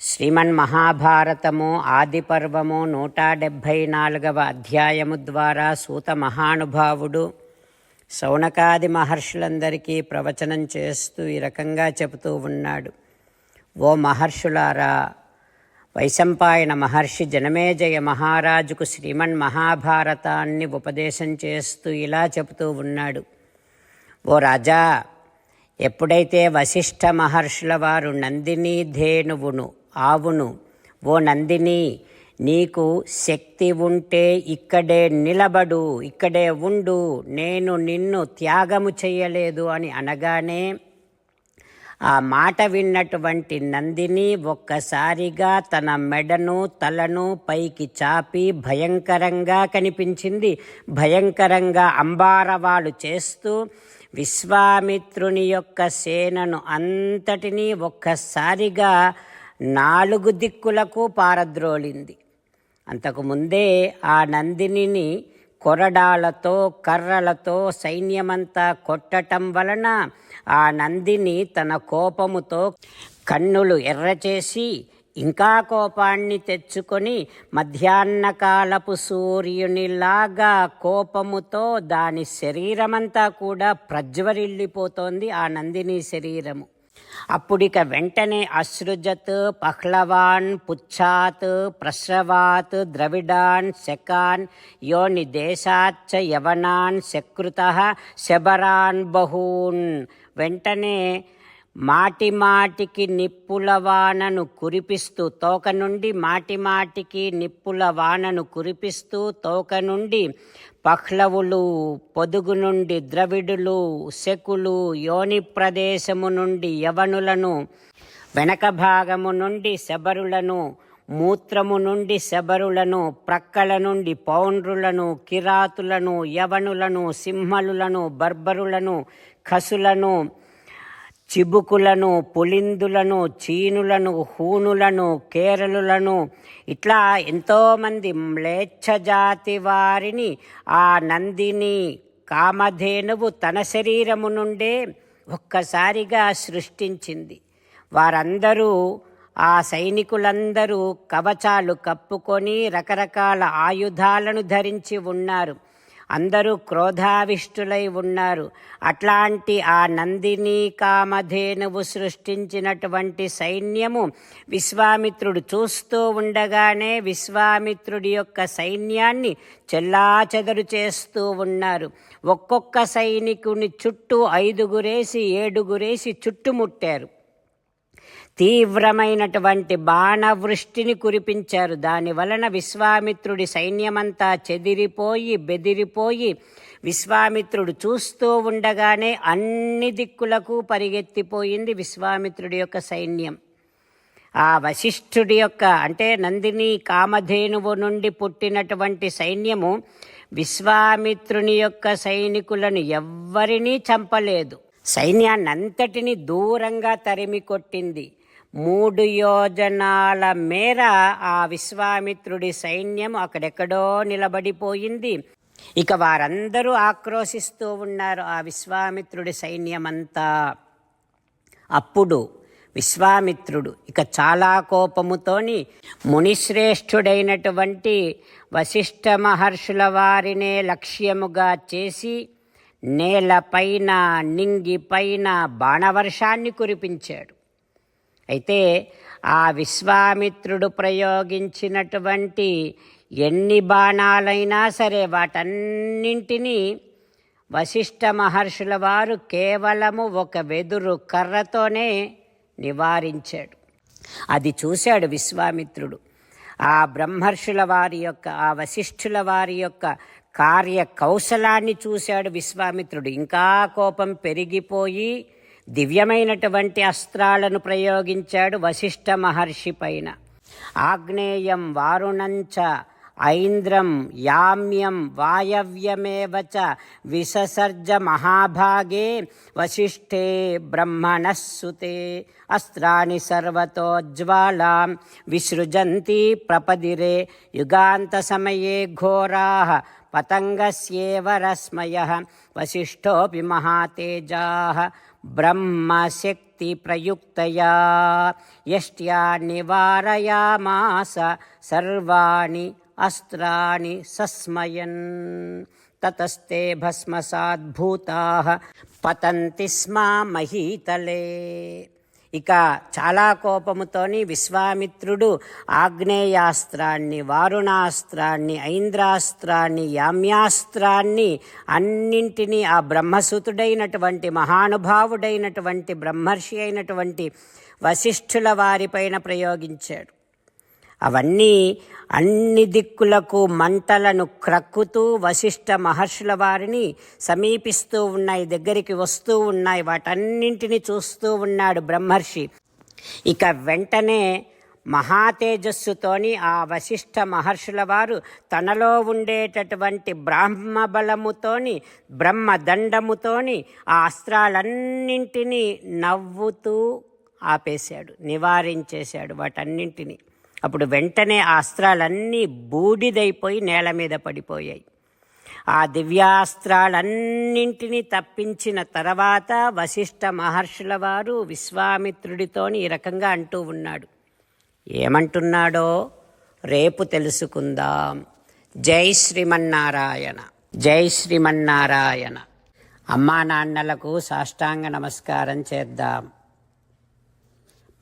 శ్రీమన్ మహాభారతము ఆది పర్వము నూట డెబ్భై నాలుగవ అధ్యాయము ద్వారా సూత మహానుభావుడు శౌనకాది మహర్షులందరికీ ప్రవచనం చేస్తూ ఈ రకంగా చెబుతూ ఉన్నాడు. ఓ మహర్షులారా వైశంపాయన మహర్షి జనమేజయ మహారాజుకు శ్రీమన్ మహాభారతాన్ని ఉపదేశం చేస్తూ ఇలా చెబుతూ ఉన్నాడు. ఓ రాజా ఎప్పుడైతే వశిష్ఠ మహర్షుల వారు నందిని ధేనువును ఆవును. ఓ నందిని నీకు శక్తి ఉంటే ఇక్కడే నిలబడు ఇక్కడే ఉండు నేను నిన్ను త్యాగము చేయలేదు అని అనగానే ఆ మాట విన్నటువంటి నందిని ఒక్కసారిగా తన మెడను తలను పైకి చాపి భయంకరంగా కనిపించింది. భయంకరంగా అంబారవాడు చేస్తూ విశ్వామిత్రుని యొక్క సేనను అంతటినీ ఒక్కసారిగా నాలుగు దిక్కులకు పారద్రోలింది. అంతకుముందే ఆ నందినిని కొరడాలతో కర్రలతో సైన్యమంతా కొట్టటం వలన ఆ నందిని తన కోపముతో కన్నులు ఎర్రచేసి ఇంకా కోపాన్ని తెచ్చుకొని మధ్యాహ్నకాలపు సూర్యునిలాగా కోపముతో దాని శరీరమంతా కూడా ప్రజ్వరిల్లిపోతోంది ఆ నందిని శరీరము. అప్పుడిక వెంటనే అశ్రుజత్ పహ్లవాన్ పుచ్ఛాత్ ప్రస్రవాత్ ద్రవిడాన్ శకాన్ యోని దేశాచ్చ యవనాన్ శకృత శబరాన్ బహూన్. వెంటనే మాటిమాటికి నిప్పుల వానను కురిపిస్తూ తోక నుండి మాటిమాటికి నిప్పుల వానను కురిపిస్తూ తోక నుండి పహ్లవులు పొదుగు నుండి ద్రవిడులు శకులు యోని ప్రదేశము నుండి యవనులను వెనక భాగము నుండి శబరులను మూత్రము నుండి శబరులను ప్రక్కల నుండి పౌండ్రులను కిరాతులను యవనులను సింహలులను బర్బరులను ఖసులను చిబుకులను పులిందులను చీనులను హూనులను కేరళులను ఇట్లా ఎంతోమంది మ్లేచ్ఛ జాతి వారిని ఆ నందిని కామధేనువు తన శరీరము నుండే ఒక్కసారిగా సృష్టించింది. వారందరూ ఆ సైనికులందరూ కవచాలు కప్పుకొని రకరకాల ఆయుధాలను ధరించి ఉన్నారు. అందరూ క్రోధావిష్టులై ఉన్నారు. అట్లాంటి ఆ నందిని కామధేనువు సృష్టించినటువంటి సైన్యము విశ్వామిత్రుడు చూస్తూ ఉండగానే విశ్వామిత్రుడి యొక్క సైన్యాన్ని చెల్లాచెదరు చేస్తూ ఉన్నారు. ఒక్కొక్క సైనికుని చుట్టూ ఐదుగురేసి ఏడుగురేసి చుట్టుముట్టారు. తీవ్రమైనటువంటి బాణవృష్టిని కురిపించారు. దాని వలన విశ్వామిత్రుడి సైన్యమంతా చెదిరిపోయి బెదిరిపోయి విశ్వామిత్రుడు చూస్తూ ఉండగానే అన్ని దిక్కులకు పరిగెత్తిపోయింది విశ్వామిత్రుడి యొక్క సైన్యం. ఆ వశిష్ఠుడి యొక్క అంటే నందిని కామధేనువు నుండి పుట్టినటువంటి సైన్యము విశ్వామిత్రుని యొక్క సైనికులను ఎవ్వరినీ చంపలేదు. సైన్యాన్నంతటిని దూరంగా తరిమి కొట్టింది. మూడు యోజనాల మేర ఆ విశ్వామిత్రుడి సైన్యం అక్కడెక్కడో నిలబడిపోయింది. ఇక వారందరూ ఆక్రోశిస్తూ ఉన్నారు ఆ విశ్వామిత్రుడి సైన్యమంతా. అప్పుడు విశ్వామిత్రుడు ఇక చాలా కోపముతోని మునిశ్రేష్ఠుడైనటువంటి వశిష్ఠ మహర్షుల వారినే లక్ష్యముగా చేసి నేలపైన నింగిపైన బాణవర్షాన్ని కురిపించాడు. అయితే ఆ విశ్వామిత్రుడు ప్రయోగించినటువంటి ఎన్ని బాణాలైనా సరే వాటన్నింటినీ వశిష్ఠ మహర్షుల వారు కేవలము ఒక వెదురు కర్రతోనే నివారించాడు. అది చూశాడు విశ్వామిత్రుడు. ఆ బ్రహ్మర్షుల వారి యొక్క ఆ వశిష్ఠుల వారి యొక్క కార్య కౌశలాన్ని చూశాడు విశ్వామిత్రుడు. ఇంకా కోపం పెరిగిపోయి దివ్యమైనటువంటి అస్త్రాలను ప్రయోగించాడు వశిష్ఠ మహర్షి పైన. ఆగ్నేయం వారుణంచ ఐంద్రం యామ్యం వాయవ్యమేవ చ విససర్జ మహాభాగే వశిష్ఠే బ్రహ్మణస్సుతే. అస్త్రాణి సర్వతోజ్వాలాం విసృజంతి ప్రపదిరే యుగాంతసమయే ఘోరాः పతంగస్యేవ రస్మయ వశిష్ఠోపి మహాతేజా బ్రహ్మశక్తిప్రయుక్తయా యష్ట్యా నివారయామాస సర్వాణి అస్త్రాణి సస్మయన్ తతస్తే భస్మసాద్భూతా పతంతి స్మ మహీతలే ఇక చాలా కోపముతోని విశ్వామిత్రుడు ఆగ్నేయాస్త్రాన్ని వారుణాస్త్రాన్ని ఐంద్రాస్త్రాన్ని యామ్యాస్త్రాన్ని అన్నింటినీ ఆ బ్రహ్మసుతుడైనటువంటి మహానుభావుడైనటువంటి బ్రహ్మర్షి అయినటువంటి వశిష్ఠుల వారిపైన ప్రయోగించాడు. అవన్నీ అన్ని దిక్కులకు మంటలను క్రక్కుతూ వశిష్ఠ మహర్షుల వారిని సమీపిస్తూ ఉన్నాయి దగ్గరికి వస్తూ ఉన్నాయి వాటన్నింటిని చూస్తూ ఉన్నాడు బ్రహ్మర్షి. ఇక వెంటనే మహాతేజస్సుతోని ఆ వశిష్ఠ మహర్షుల వారు తనలో ఉండేటటువంటి బ్రాహ్మ బలముతోని బ్రహ్మదండముతోని ఆ అస్త్రాలన్నింటినీ నవ్వుతూ ఆపేశాడు నివారించేశాడు వాటన్నింటినీ. అప్పుడు వెంటనే ఆ అస్త్రాలన్నీ బూడిదైపోయి నేల మీద పడిపోయాయి. ఆ దివ్యాస్త్రాలన్నింటినీ తప్పించిన తర్వాత వశిష్ఠ మహర్షుల వారు విశ్వామిత్రుడితోని ఈ రకంగా అంటూ ఉన్నాడు. ఏమంటున్నాడో రేపు తెలుసుకుందాం. జై శ్రీమన్నారాయణ. జై శ్రీమన్నారాయణ. అమ్మా నాన్నలకు సాష్టాంగ నమస్కారం చేద్దాం.